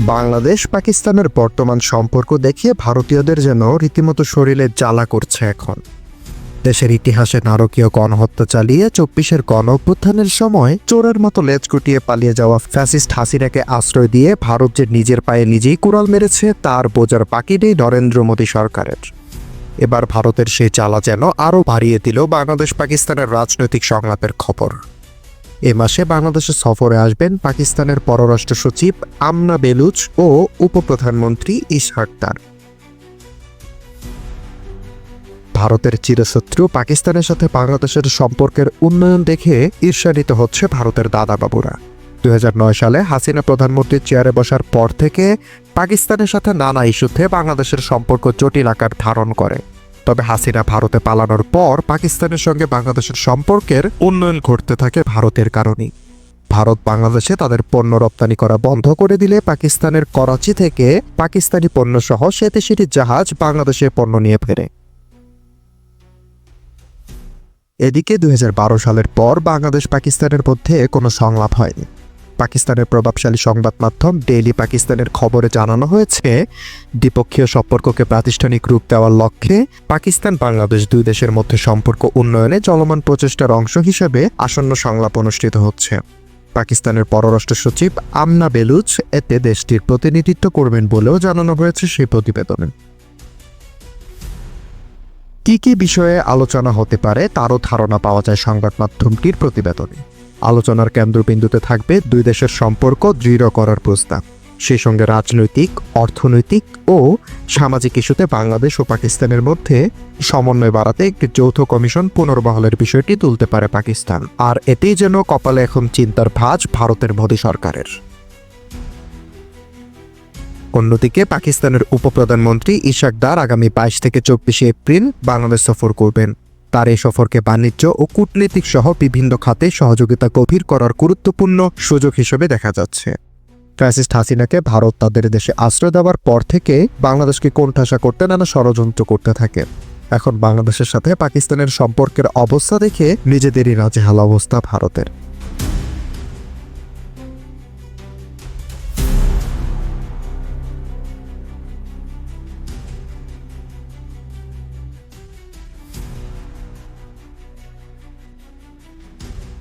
বাংলাদেশ পাকিস্তানের বর্তমান সম্পর্ক দেখে ভারতীয়দের যেন রীতিমতো শরীরে জ্বালা করছে এখন। দেশের ইতিহাসে নারকীয় গণহত্যা চালিয়ে চব্বিশের গণ অভ্যুত্থানের সময় চোরের মতো লেজ গুটিয়ে পালিয়ে যাওয়া ফ্যাসিস্ট হাসিনাকে আশ্রয় দিয়ে ভারত যে নিজের পায়ে নিজেই কুড়াল মেরেছে, তার বোঝার বাকি নেই নরেন্দ্র মোদী সরকারের। এবার ভারতের সেই চালা যেন আরও বাড়িয়ে দিল বাংলাদেশ পাকিস্তানের রাজনৈতিক সংলাপের খবর। এ মাসে বাংলাদেশে সফরে আসবেন পাকিস্তানের পররাষ্ট্র সচিব আমনা বেলুচ ও উপপ্রধানমন্ত্রী ইশাক দার ভারতের চিরশত্রু পাকিস্তানের সাথে বাংলাদেশের সম্পর্কের উন্নয়ন দেখে ঈর্ষান্বিত হচ্ছে ভারতের দাদাবাবুরা। দু হাজার নয় সালে হাসিনা প্রধানমন্ত্রীর চেয়ারে বসার পর থেকে পাকিস্তানের সাথে নানা ইস্যুতে বাংলাদেশের সম্পর্ক জটিল আকার ধারণ করে। তবে হাসিনা ভারতে পালানোর পর পাকিস্তানের সঙ্গে বাংলাদেশের সম্পর্কের উন্নয়ন ঘটতে থাকে ভারতের কারণেই ভারত বাংলাদেশে তাদের পণ্য রপ্তানি করা বন্ধ করে দিলে পাকিস্তানের করাচি থেকে পাকিস্তানি পণ্য সহ সেতে সেটি জাহাজ বাংলাদেশে পণ্য নিয়ে ফেরে। এদিকে দু হাজার বারো সালের পর বাংলাদেশ পাকিস্তানের মধ্যে কোনো সংলাপ হয়নি। পাকিস্তানের প্রভাবশালী সংবাদ মাধ্যম ডেইলি পাকিস্তানের খবরে জানানো হয়েছে দ্বিপক্ষীয় সম্পর্ককে প্রাতিষ্ঠানিক রূপ দেওয়ার লক্ষ্যে পাকিস্তান বাংলাদেশ দুই দেশের মধ্যে সম্পর্ক উন্নয়নে চলমান প্রচেষ্টার অংশ হিসেবে আসন্ন সংলাপ অনুষ্ঠিত হচ্ছে। পাকিস্তানের পররাষ্ট্র সচিব আমনা বেলুচ এতে দেশটির প্রতিনিধিত্ব করবেন বলেও জানানো হয়েছে সেই প্রতিবেদনে। কি কি বিষয়ে আলোচনা হতে পারে তারও ধারণা পাওয়া যায় সংবাদ মাধ্যমটির প্রতিবেদনে। আলোচনার কেন্দ্রবিন্দুতে থাকবে দুই দেশের সম্পর্ক দৃঢ় করার প্রস্তাব। সেই সঙ্গে রাজনৈতিক, অর্থনৈতিক ও সামাজিক ইস্যুতে বাংলাদেশ ও পাকিস্তানের মধ্যে সমন্বয় বাড়াতে একটি যৌথ কমিশন পুনর্বহলের বিষয়টি তুলতে পারে পাকিস্তান। আর এতেই যেন কপালে এখন চিন্তার ভাঁজ ভারতের মোদী সরকারের। অন্যদিকে পাকিস্তানের উপপ্রধানমন্ত্রী ইশাক দার আগামী বাইশ থেকে চব্বিশে এপ্রিল বাংলাদেশ সফর করবেন। তার এ সফরকে বাণিজ্য ও কূটনীতিক সহ বিভিন্ন খাতে সহযোগিতা গভীর করার গুরুত্বপূর্ণ সুযোগ হিসেবে দেখা যাচ্ছে। ফ্যাসিস্ট হাসিনাকে ভারত তাদের দেশে আশ্রয় দেওয়ার পর থেকে বাংলাদেশকে কোণঠাসা করতে নানা ষড়যন্ত্র করতে থাকে। এখন বাংলাদেশের সাথে পাকিস্তানের সম্পর্কের অবস্থা দেখে নিজেদেরই নাজেহাল অবস্থা ভারতের।